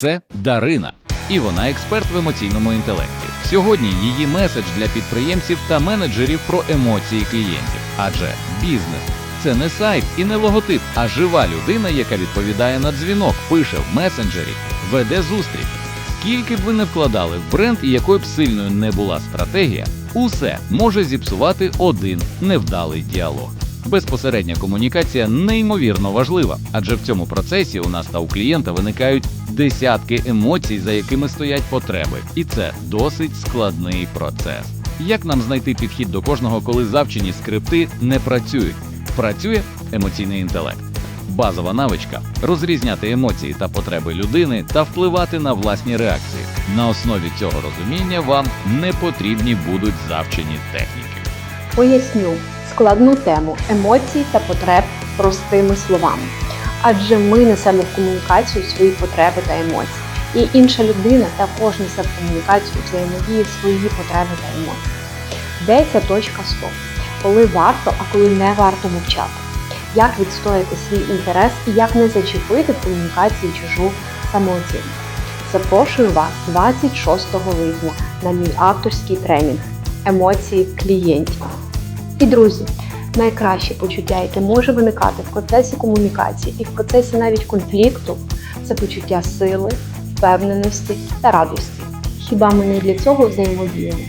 Це Дарина, і вона експерт в емоційному інтелекті. Сьогодні її меседж для підприємців та менеджерів про емоції клієнтів. Адже бізнес це не сайт і не логотип, а жива людина, яка відповідає на дзвінок, пише в месенджері, веде зустріч. Скільки б ви не вкладали в бренд і якою б сильною не була стратегія, усе може зіпсувати один невдалий діалог. Безпосередня комунікація неймовірно важлива, адже в цьому процесі у нас та у клієнта виникають десятки емоцій, за якими стоять потреби, і це досить складний процес. Як нам знайти підхід до кожного, коли завчені скрипти не працюють? Працює емоційний інтелект. Базова навичка розрізняти емоції та потреби людини та впливати на власні реакції. На основі цього розуміння вам не потрібні будуть завчені техніки. Поясню складну тему емоцій та потреб простими словами. Адже ми несемо в комунікацію свої потреби та емоції. І інша людина також несе в комунікацію взаємодії свої потреби та емоції. Де ця точка стоп? Коли варто, а коли не варто мовчати? Як відстояти свій інтерес і як не зачепити в комунікації чужу самооцінку? Запрошую вас 26 липня на мій авторський тренінг Емоції клієнтів. І друзі, найкраще почуття, яке може виникати в процесі комунікації і в процесі навіть конфлікту, це почуття сили, впевненості та радості. Хіба ми не для цього взаємодіємо?